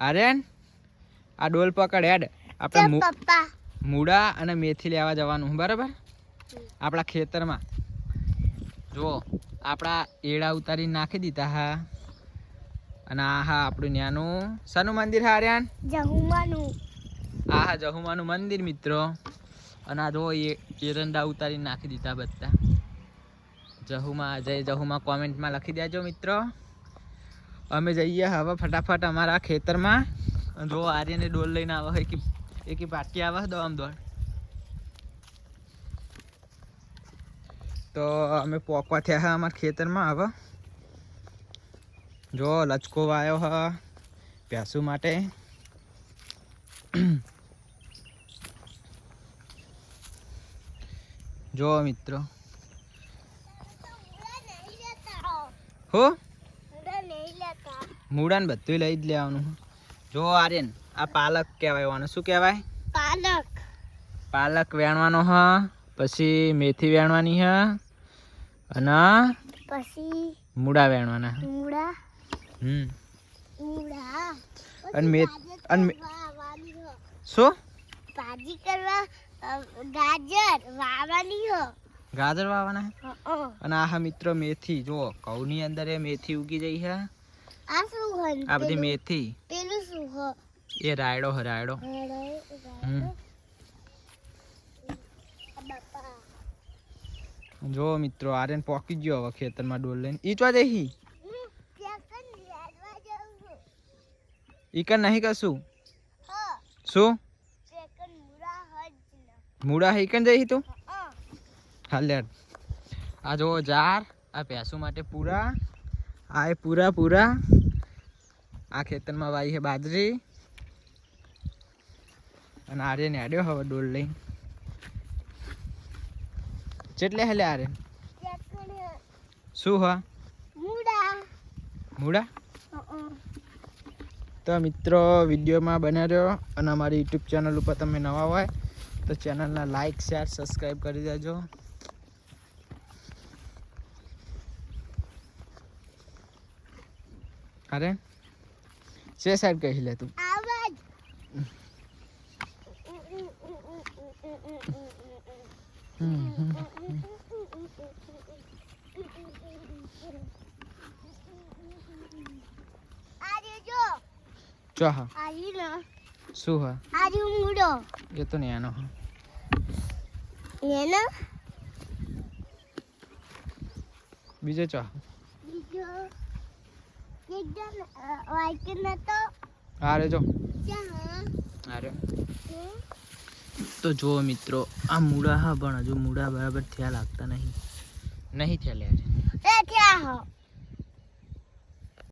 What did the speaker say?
આર્યન આ ડોલ પકડ હેડ. આપણે મૂળા અને મેથી લેવા જવાનું બરાબર? આપણા ખેતરમાં. જો આપણા એડા ઉતારી નાખી દીધા હા. અને આ હા આપણું ન્યાનું. શાનું મંદિર હા આર્યન? જહુમાનું. આ હા જહુમાનું મંદિર મિત્રો. અને આ જો એ એરંડા ઉતારી નાખી દીધા બધા. જહુમાં જય જહુમાં કોમેન્ટમાં લખી દેજો મિત્રો. અમે જઈએ હવે ફટાફટ અમારા ખેતરમાં. જો આર્યને ડોલ લઈને આવે હોય કે એકી પાટી આવે દોમ દોડ. તો અમે પોકવા થયા હા અમારા ખેતરમાં હવે જો લચકો વાયો હ ભેંસુ માટે. જો મિત્રો. હો? મૂળા ને બધું લઈ જ લેવાનું. જો આર્યન આ પાલક કહેવાય આને શું કહેવાય? પાલક. પાલક વેણવાનો હ પછી મેથી વેણવાની હ અને પછી મૂળા વેણવાના. મૂળા. હમ. મૂળા. અને મે અને. શું? ભાજી કરવા ગાજર વાવવાની હો. ગાજર વાવવાના? હે? અને આ હા મિત્રો મેથી. જો ઘઉંની અંદર એ મેથી ઉગી જઈ છે આ શું હન આ બધી મેથી. પેલું શું હ એ રાયડો હ રાયડો. જો મિત્રો આર્યન પોકી ગયો હવે ખેતરમાં ડોલ લઈને. ઈ ચો દેહી? ઈ કર નહીં કશું? શું? મૂડા મૂળા હઈ કન જઈ તું? હં. હાલ લે. આ જો જાર આ પેસું માટે પૂરા. આ પૂરા પૂરા. આ ખેતરમાં વાઈ છે બાજરી. અને આર્યન આડ્યો હવે ડોલ લઈ ચેટલે હેલે આર્યન શું હા? મૂળા? તો મિત્રો, વિડીયોમાં બન્યા રહ્યો. અને અમારી યુટ્યુબ ચેનલ ઉપર તમે નવા હોય, તો ચેનલના લાઇક શેર, સબસ્ક્રાઈબ કરી દેજો. અરે? શે સાહેબ કહી લે તું. ચો હા. ને શું હા? આજે મૂળો એ તો નહીં આનો હા. એને બીજો ચો બીજો. એકદમ વાઈટ નતો હા રે જો હારે તો જુઓ મિત્રો આ મૂળા હા પણ હજુ મૂળા બરાબર થયા લાગતા નહીં. નહીં થયા લે એ ક્યાં હો.